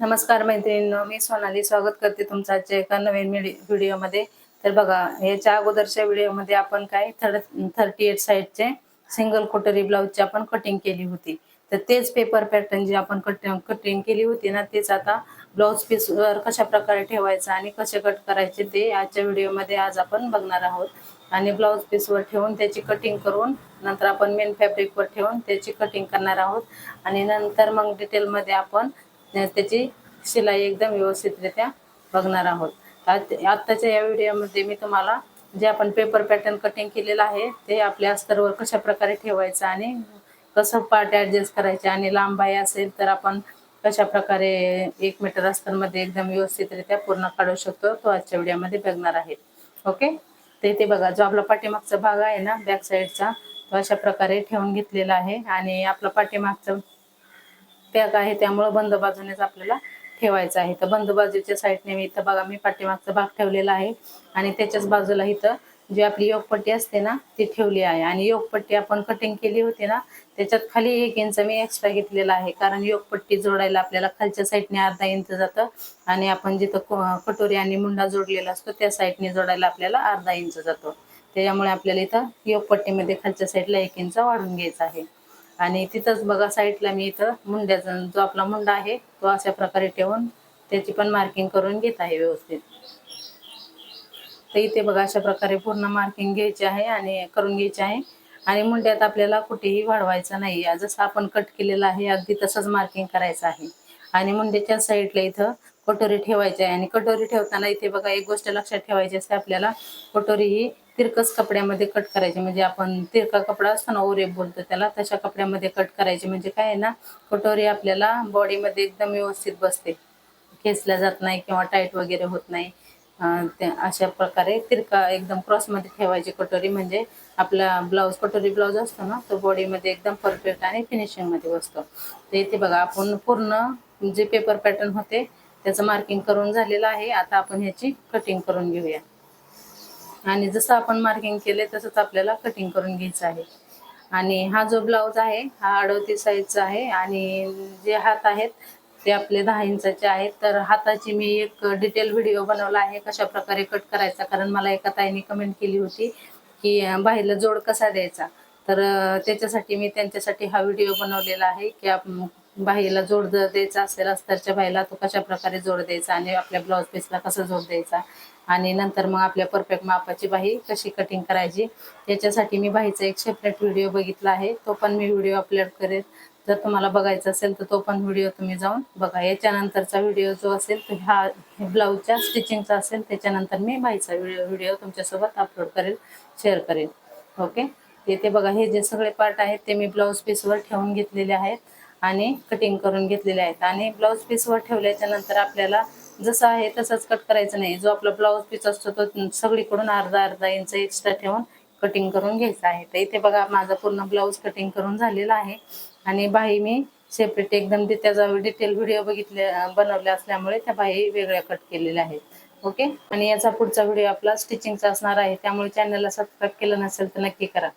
नमस्कार मैत्रिणींनो मी सोनाली स्वागत करते तुमचं आजच्या एका नवीन व्हिडिओमध्ये. तर बघा याच्या अगोदरच्या व्हिडिओमध्ये आपण काय थर्ड थर्टी एट साईडचे सिंगल कोटरी ब्लाऊजची आपण कटिंग केली होती. तर तेच पेपर पॅटर्न जे आपण कट कटिंग केली होती ना तेच आता ब्लाऊज पीसवर कशा प्रकारे ठेवायचं आणि कसे कट करायचे ते आजच्या व्हिडिओमध्ये आज आपण बघणार आहोत. आणि ब्लाऊज पीसवर ठेवून त्याची कटिंग करून नंतर आपण मेन फॅब्रिकवर ठेवून त्याची कटिंग करणार आहोत. आणि नंतर मग डिटेलमध्ये आपण त्याची शिलाई एकदम व्यवस्थितरित्या बघणार आहोत. आत- आत्ताच्या या व्हिडिओमध्ये मी तुम्हाला जे आपण पेपर पॅटर्न कटिंग केलेलं आहे ते आपल्या अस्तरवर कशा प्रकारे ठेवायचं आणि कसं पार्ट ॲडजस्ट करायचे आणि लांबाई असेल तर आपण कशा प्रकारे एक मीटर अस्तरमध्ये एकदम व्यवस्थितरित्या पूर्ण काढू शकतो तो आजच्या व्हिडिओमध्ये बघणार आहे. ओके ते ते बघा जो आपला पाठीमागचा भाग आहे ना बॅक साईडचा तो अशा प्रकारे ठेवून घेतलेला आहे आणि आपला पाठीमागचं पॅक आहे त्यामुळं बंद बाजूनेच आपल्याला ठेवायचं आहे. तर बंद बाजूच्या साईडने मी इथं बघा मी पाठीमागचा भाग ठेवलेला आहे. आणि त्याच्याच बाजूला इथं जी आपली योगपट्टी असते ना ती ठेवली आहे. आणि योगपट्टी आपण कटिंग केली होती ना त्याच्यात खाली एक इंच मी एक्स्ट्रा घेतलेला आहे. कारण योगपट्टी जोडायला आपल्याला खालच्या साईडने अर्धा इंच जातं. आणि आपण जिथं कटोरी आणि मुंडा जोडलेला असतो त्या साईडने जोडायला आपल्याला अर्धा इंच जातो. त्याच्यामुळे आपल्याला इथं योगपट्टीमध्ये खालच्या साईडला एक इंच वाढून घ्यायचा आहे. आणि तिथंच बघा साईडला मी इथं मुंड्याचा जो आपला मुंडा आहे तो अशा प्रकारे ठेवून त्याची पण मार्किंग करून घेत आहे व्यवस्थित. तर इथे बघा अशा प्रकारे पूर्ण मार्किंग घ्यायची आहे आणि करून घ्यायची आहे. आणि मुंड्यात आपल्याला कुठेही वाढवायचं नाही. जसं आपण कट केलेलं आहे अगदी तसंच मार्किंग करायचं आहे. आणि मुंड्याच्या साईडला इथं कटोरी ठेवायची आहे. आणि कटोरी ठेवताना इथे बघा एक गोष्ट लक्षात ठेवायची असते आपल्याला कटोरी ही तिरकस कपड्यामध्ये कट करायची. म्हणजे आपण तिरका कपडा असतो ना ओरेप बोलतो त्याला तशा कपड्यामध्ये कट करायची. म्हणजे काय आहे ना कटोरी आपल्याला बॉडीमध्ये एकदम व्यवस्थित बसते. खेचल्या जात नाही किंवा टाईट वगैरे होत नाही. ते अशा प्रकारे तिरका एकदम क्रॉसमध्ये ठेवायची कटोरी. म्हणजे आपला ब्लाऊज कटोरी ब्लाऊज असतो ना तो बॉडीमध्ये एकदम परफेक्ट आणि फिनिशिंगमध्ये बसतो. तर इथे बघा आपण पूर्ण जे पेपर पॅटर्न होते त्याचं मार्किंग करून झालेलं आहे. आता आपण ह्याची कटिंग करून घेऊया. आणि जसं आपण मार्किंग केले तसंच आपल्याला कटिंग करून घ्यायचं आहे. आणि हा जो ब्लाऊज आहे हा अडवतीस साईजचा आहे आणि जे हात आहेत ते आपले दहा इंचाचे आहेत. तर हाताची मी एक डिटेल व्हिडिओ बनवला आहे कशा प्रकारे कट करायचा. कारण मला एका ताईने कमेंट केली होती की बाहेरला जोड कसा द्यायचा? तर त्याच्यासाठी मी त्यांच्यासाठी हा व्हिडिओ बनवलेला आहे की बाहीला जोड जर द्यायचा असेल अस्तरच्या बाहीला तो कशा प्रकारे जोड द्यायचा आणि आपल्या ब्लाऊज पीसला कसा जोड द्यायचा? आणि नंतर मग आपल्या परफेक्ट मापाची बाही कशी कटिंग करायची? याच्यासाठी मी बाहीचा एक सेपरेट व्हिडिओ बघितला आहे. तो पण मी व्हिडिओ अपलोड करेल जर तुम्हाला बघायचा असेल तर तो पण व्हिडिओ तुम्ही जाऊन बघा. याच्यानंतरचा व्हिडिओ जो असेल तो हा ब्लाऊजच्या स्टिचिंगचा असेल त्याच्यानंतर मी बाईचा व्हिडिओ व्हिडिओ तुमच्यासोबत अपलोड करेल शेअर करेल ओके येथे बघा. हे जे सगळे पार्ट आहेत ते मी ब्लाऊज पीसवर ठेवून घेतलेले आहेत. आणि कटिंग करून घेतलेले आहेत. आणि ब्लाऊज पीसवर ठेवल्याच्या नंतर आपल्याला जसं आहे तसंच कट करायचं नाही. जो आपला ब्लाऊज पीस असतो तो सगळीकडून अर्धा अर्धा इंच एक्स्ट्रा ठेवून कटिंग करून घ्यायचं आहे. तर इथे बघा माझा पूर्ण ब्लाऊज कटिंग करून झालेला आहे. आणि बाही मी सेपरेट एकदम ते त्याचा डिटेल व्हिडिओ बघितले बनवले असल्यामुळे त्या बाही वेगळ्या कट केलेल्या आहेत. ओके आणि याचा पुढचा व्हिडिओ आपला स्टिचिंगचा असणार आहे. त्यामुळे चॅनलला सबस्क्राईब केलं नसेल तर नक्की करा.